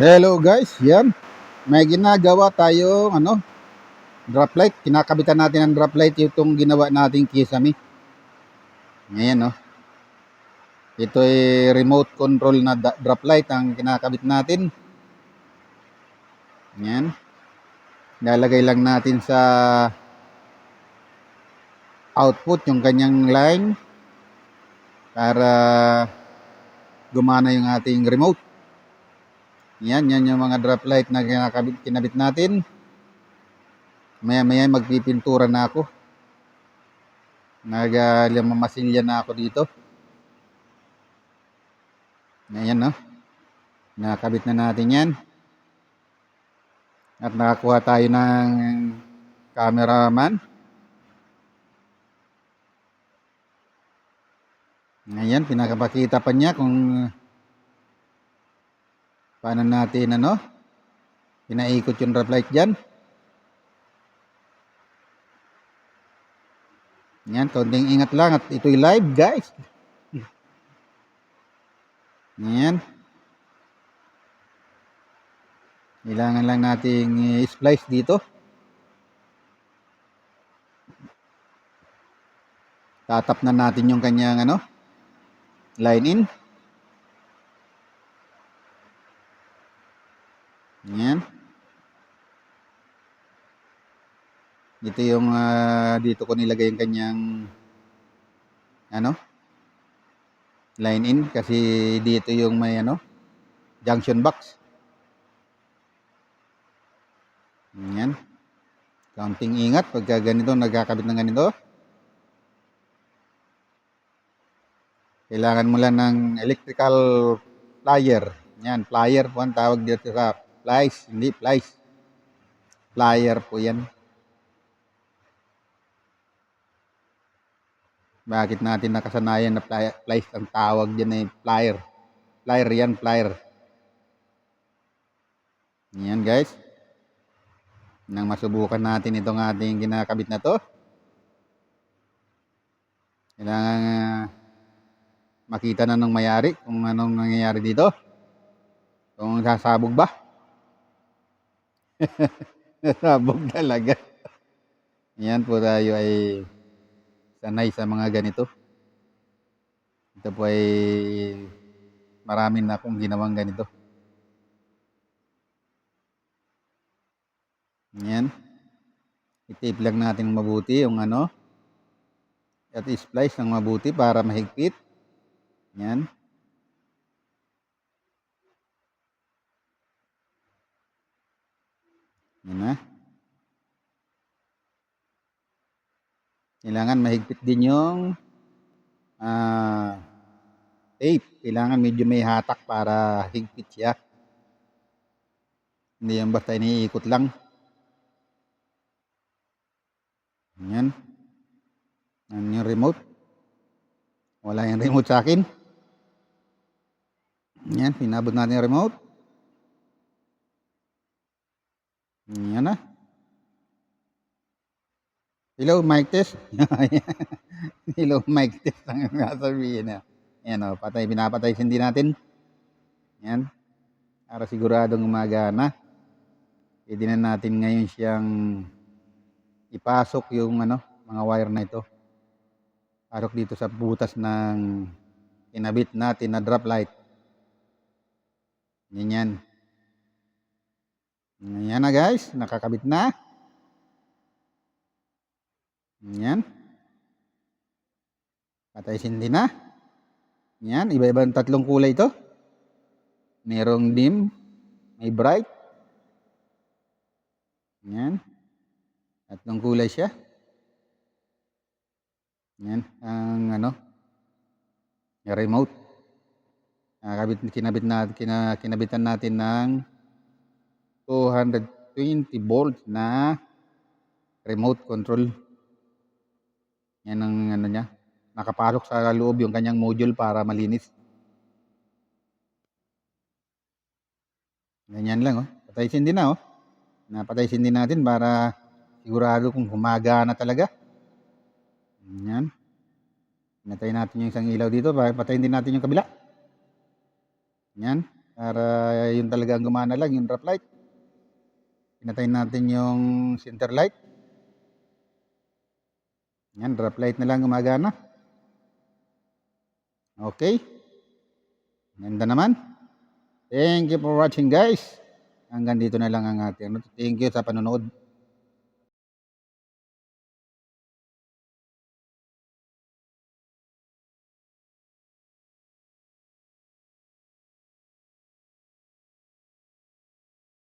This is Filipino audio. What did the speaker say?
Hello guys, yan. May ginagawa tayo, ano, drop light. Kinakabitan natin ang drop light itong ginawa nating kisame. Ngayon, no. Ito ay remote control na drop light ang kinakabit natin. Yan. Lalagay lang natin sa output yung kanyang line para gumana yung ating remote. Yan, yan yung mga drop light na kinakabit, kinabit natin. Maya maya magpipintura na ako. Nagmamasilya na ako dito. Ayan no. Nakabit na natin yan. At nakakuha tayo ng cameraman. Ngayon, pinakapakita pa niya kung paano natin ano, pinaikot yung drop light dyan. Yan, konting ingat lang at ito'y live guys. Yan. Kailangan lang nating i-splice dito. Tatap na natin yung kanyang ano, line in. Yan. Dito yung ah, dito ko nilagay yung kanyang ano line in kasi dito yung may ano junction box. Yan. Counting ingat pagka ganito nagkakabit ng ganito. Kailangan mo lang ng electrical plier. Yan, plier po ang tawag dito sa plies, hindi plies. Plier po yan. Bakit natin nakasanayan na pli- plies ang tawag dyan ay plier. Plier yan, plier. Yan guys. Nang masubukan natin itong ating kinakabit na to. Kailangan ah, makita na ng mayari kung anong nangyayari dito. Kung sasabog ba. Sasabog talaga. Yan po tayo ay sanay sa mga ganito. Ito po ay marami na akong ginawang ganito. Yan. I-tape lang natin mabuti yung ano. At i-splice ng mabuti para mahigpit. Yan. Yan na. Kailangan mahigpit din yung ah, tape. Kailangan medyo may hatak para higpit siya. Hindi yan basta iniikot lang. Yan. Yan yung remote. Wala yung remote sa akin. Yan, pinabot natin yung remote. Yan na. Hello, mic test. Hello, mic test ang sasabihin na. Yan o, patay, pinapatay sindi natin. Yan. Para siguradong gumagana. Pwede na natin ngayon siyang ipasok yung ano, mga wire na ito. Pasok dito sa butas ng inabit natin na drop light. Yan yan. Yan na guys, nakakabit na. Yan. Patay sindi na. Yan, iba-ibang tatlong kulay ito. Merong dim, may bright. Yan. Tatlong kulay siya. Yan, ang ano, remote. Nakakabit, kinabit natin, kina, kinabitan natin ng 220 volts na remote control. Yan ang ano niya. Nakapasok sa loob yung kanyang module para malinis. Ganyan lang oh. Patay sindi na oh. Napatay sindi natin para sigurado kung gumagana talaga. Yan. Pinatay natin yung isang ilaw dito patayin din natin yung kabila. Yan. Para yun talaga ang gumana lang, yung drop light. Pinatay natin yung center light. Yan, drop light na lang gumagana. Okay. Ganda naman. Thank you for watching guys. Hanggang dito na lang ang ating. ano. Thank you sa panonood.